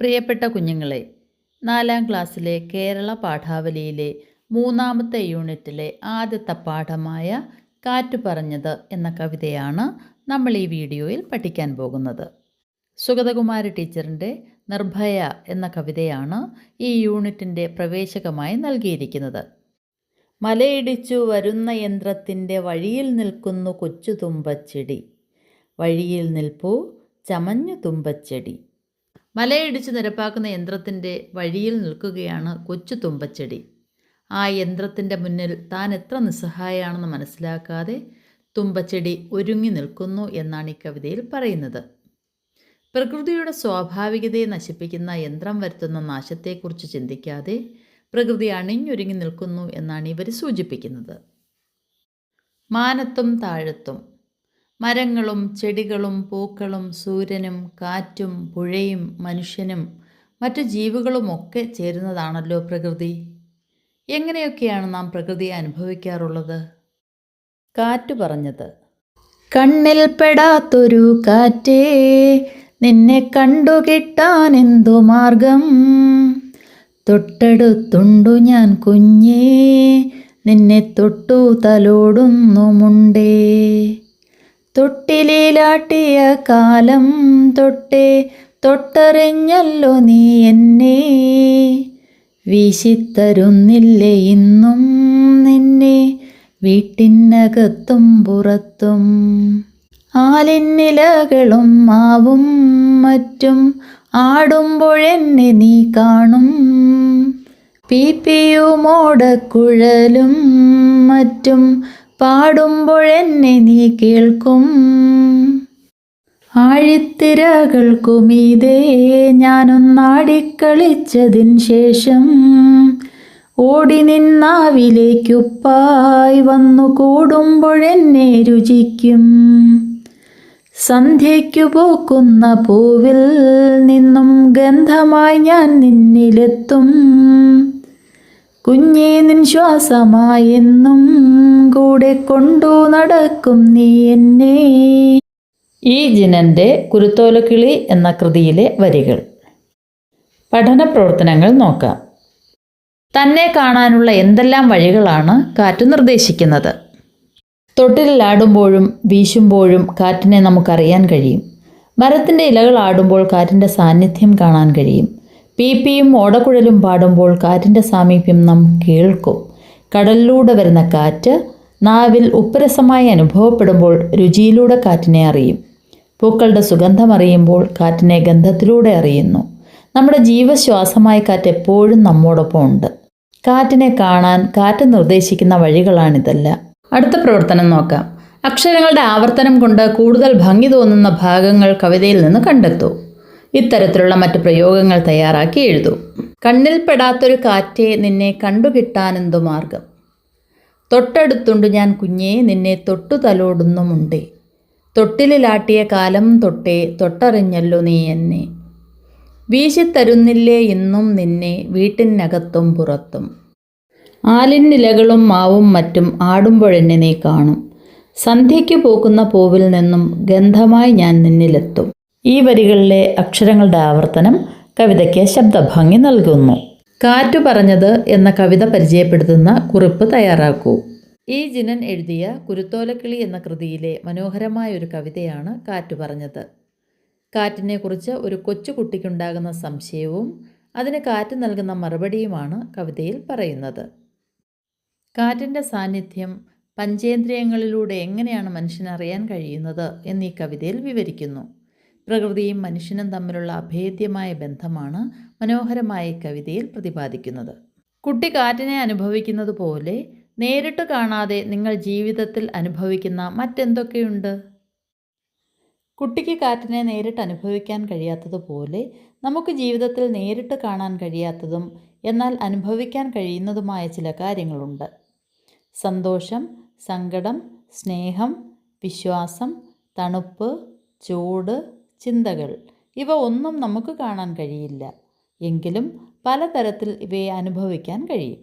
പ്രിയപ്പെട്ട കുഞ്ഞുങ്ങളെ നാലാം ക്ലാസ്സിലെ കേരള പാഠാവലിയിലെ മൂന്നാമത്തെ യൂണിറ്റിലെ ആദ്യത്തെ പാഠമായ കാറ്റ് പറഞ്ഞത് എന്ന കവിതയാണ് നമ്മൾ ഈ വീഡിയോയിൽ പഠിക്കാൻ പോകുന്നത്. സുഗതകുമാരി ടീച്ചറിന്റെ നിർഭയ എന്ന കവിതയാണ് ഈ യൂണിറ്റിന്റെ പ്രവേശകമായി നൽകിയിരിക്കുന്നത്. മലയിടിച്ചു വരുന്ന യന്ത്രത്തിന്റെ വഴിയിൽ നിൽക്കുന്നു കൊച്ചു തുമ്പച്ചെടി. വഴിയിൽ നിൽപ്പൂ ചമഞ്ഞു തുമ്പച്ചെടി. മലയിടിച്ച് നിരപ്പാക്കുന്ന യന്ത്രത്തിന്റെ വഴിയിൽ നിൽക്കുകയാണ് കൊച്ചു തുമ്പച്ചെടി. ആ യന്ത്രത്തിന്റെ മുന്നിൽ താൻ എത്ര നിസ്സഹായാണെന്ന് മനസ്സിലാക്കാതെ തുമ്പച്ചെടി ഒരുങ്ങി നിൽക്കുന്നു എന്നാണ് ഈ കവിതയിൽ പറയുന്നത്. പ്രകൃതിയുടെ സ്വാഭാവികതയെ നശിപ്പിക്കുന്ന യന്ത്രം വരുത്തുന്ന നാശത്തെക്കുറിച്ച് ചിന്തിക്കാതെ പ്രകൃതി അണിഞ്ഞൊരുങ്ങി നിൽക്കുന്നു എന്നാണ് ഇവർ സൂചിപ്പിക്കുന്നത്. മാനത്തും താഴത്തും മരങ്ങളും ചെടികളും പൂക്കളും സൂര്യനും കാറ്റും പുഴയും മനുഷ്യനും മറ്റു ജീവികളുമൊക്കെ ചേരുന്നതാണല്ലോ പ്രകൃതി. എങ്ങനെയൊക്കെയാണ് നാം പ്രകൃതിയെ അനുഭവിക്കാറുള്ളത്? കാറ്റ് പറഞ്ഞത്. കണ്ണിൽ പെടാത്തൊരു കാറ്റേ നിന്നെ കണ്ടുകിട്ടാൻ എന്തു മാർഗം? തൊട്ടടുത്തുണ്ടു ഞാൻ കുഞ്ഞേ നിന്നെ തൊട്ടു തലോടുന്നുമുണ്ടേ തൊട്ടിലാട്ടിയ കാലം തൊട്ടേ തൊട്ടറിഞ്ഞല്ലോ നീ എന്നെ. വീശിത്തരുന്നില്ലേ ഇന്നും നിന്നെ വീട്ടിനകത്തും പുറത്തും. ആലിന്നിലകളും മാവും മറ്റും ആടുമ്പോഴെന്നെ നീ കാണും. പീപ്പിയുമോടക്കുഴലും മറ്റും പാടുമ്പോഴെന്നെ നീ കേൾക്കും. ആഴിത്തിരകൾക്കുമീതേ ഞാനൊന്നാടിക്കളിച്ചതിൻ ശേഷം ഓടി നിന്നാവിലേക്കുപ്പായി വന്നു കൂടുമ്പോഴെന്നെ രുചിക്കും. സന്ധ്യയ്ക്കു പോക്കുന്ന പൂവിൽ നിന്നും ഗന്ധമായി ഞാൻ നിന്നിലെത്തും. കുഞ്ഞേ നിൻ ശ്വാസമായെന്നും കൂടെ കൊണ്ടു നടക്കും നീ എന്നെ. ഈ ജിനന്റെ കുരുത്തോലക്കിളി എന്ന കൃതിയിലെ വരികൾ. പഠന പ്രവർത്തനങ്ങൾ നോക്കാം. തന്നെ കാണാനുള്ള എന്തെല്ലാം വഴികളാണ് കാറ്റ് നിർദ്ദേശിക്കുന്നത്? തൊട്ടിലാടുമ്പോഴും വീശുമ്പോഴും കാറ്റിനെ നമുക്കറിയാൻ കഴിയും. മരത്തിന്റെ ഇലകൾ ആടുമ്പോൾ കാറ്റിന്റെ സാന്നിധ്യം കാണാൻ കഴിയും. പീപ്പിയും ഓടക്കുഴലും പാടുമ്പോൾ കാറ്റിന്റെ സാമീപ്യം നാം കേൾക്കും. കടലിലൂടെ വരുന്ന കാറ്റ് നാവിൽ ഉപ്പരസമായി അനുഭവപ്പെടുമ്പോൾ രുചിയിലൂടെ കാറ്റിനെ അറിയും. പൂക്കളുടെ സുഗന്ധം അറിയുമ്പോൾ കാറ്റിനെ ഗന്ധത്തിലൂടെ അറിയുന്നു. നമ്മുടെ ജീവശ്വാസമായ കാറ്റ് എപ്പോഴും നമ്മോടൊപ്പം ഉണ്ട്. കാറ്റിനെ കാണാൻ കാറ്റ് നിർദ്ദേശിക്കുന്ന വഴികളാണിതല്ല. അടുത്ത പ്രവർത്തനം നോക്കാം. അക്ഷരങ്ങളുടെ ആവർത്തനം കൊണ്ട് കൂടുതൽ ഭംഗി തോന്നുന്ന ഭാഗങ്ങൾ കവിതയിൽ നിന്ന് കണ്ടെത്തൂ. ഇത്തരത്തിലുള്ള മറ്റ് പ്രയോഗങ്ങൾ തയ്യാറാക്കി എഴുതൂ. കണ്ണിൽപ്പെടാത്തൊരു കാറ്റേ നിന്നെ കണ്ടുകിട്ടാനെന്തു മാർഗം. തൊട്ടടുത്തുണ്ട് ഞാൻ കുഞ്ഞേ നിന്നെ തൊട്ടു തലോടുന്നുമുണ്ടേ തൊട്ടിലാട്ടിയ കാലം തൊട്ടേ തൊട്ടറിഞ്ഞല്ലോ നീ എന്നെ. വീശിത്തരുന്നില്ലേ ഇന്നും നിന്നെ വീട്ടിനകത്തും പുറത്തും. ആലിന്നിലകളും മാവും മറ്റും ആടുമ്പോഴെന്നെ നീ കാണും. സന്ധ്യയ്ക്ക് പോകുന്ന പൂവിൽ നിന്നും ഗന്ധമായി ഞാൻ നിന്നിലെത്തും. ഈ വരികളിലെ അക്ഷരങ്ങളുടെ ആവർത്തനം കവിതയ്ക്ക് ശബ്ദഭംഗി നൽകുന്നു. കാറ്റു പറഞ്ഞത് എന്ന കവിത പരിചയപ്പെടുത്തുന്ന കുറിപ്പ് തയ്യാറാക്കൂ. ഈ ജിനൻ എഴുതിയ കുരുത്തോലക്കിളി എന്ന കൃതിയിലെ മനോഹരമായ ഒരു കവിതയാണ് കാറ്റു പറഞ്ഞത്. കാറ്റിനെക്കുറിച്ച് ഒരു കൊച്ചുകുട്ടിക്കുണ്ടാകുന്ന സംശയവും അതിന് കാറ്റ് നൽകുന്ന മറുപടിയുമാണ് കവിതയിൽ പറയുന്നത്. കാറ്റിന്റെ സാന്നിധ്യം പഞ്ചേന്ദ്രിയങ്ങളിലൂടെ എങ്ങനെയാണ് മനുഷ്യനറിയാൻ കഴിയുന്നത് എന്നീ കവിതയിൽ വിവരിക്കുന്നു. പ്രകൃതിയും മനുഷ്യനും തമ്മിലുള്ള അഭേദ്യമായ ബന്ധമാണ് മനോഹരമായ കവിതയിൽ പ്രതിപാദിക്കുന്നത്. കുട്ടി കാറ്റിനെ അനുഭവിക്കുന്നത് പോലെ നേരിട്ട് കാണാതെ നിങ്ങൾ ജീവിതത്തിൽ അനുഭവിക്കുന്ന മറ്റെന്തൊക്കെയുണ്ട്? കുട്ടിക്ക് കാറ്റിനെ നേരിട്ട് അനുഭവിക്കാൻ കഴിയാത്തതുപോലെ നമുക്ക് ജീവിതത്തിൽ നേരിട്ട് കാണാൻ കഴിയാത്തതും എന്നാൽ അനുഭവിക്കാൻ കഴിയുന്നതുമായ ചില കാര്യങ്ങളുണ്ട്. സന്തോഷം സങ്കടം സ്നേഹം വിശ്വാസം തണുപ്പ് ചൂട് ചിന്തകൾ. ഇവ ഒന്നും നമുക്ക് കാണാൻ കഴിയില്ല. എങ്കിലും പലതരത്തിൽ ഇവയെ അനുഭവിക്കാൻ കഴിയും.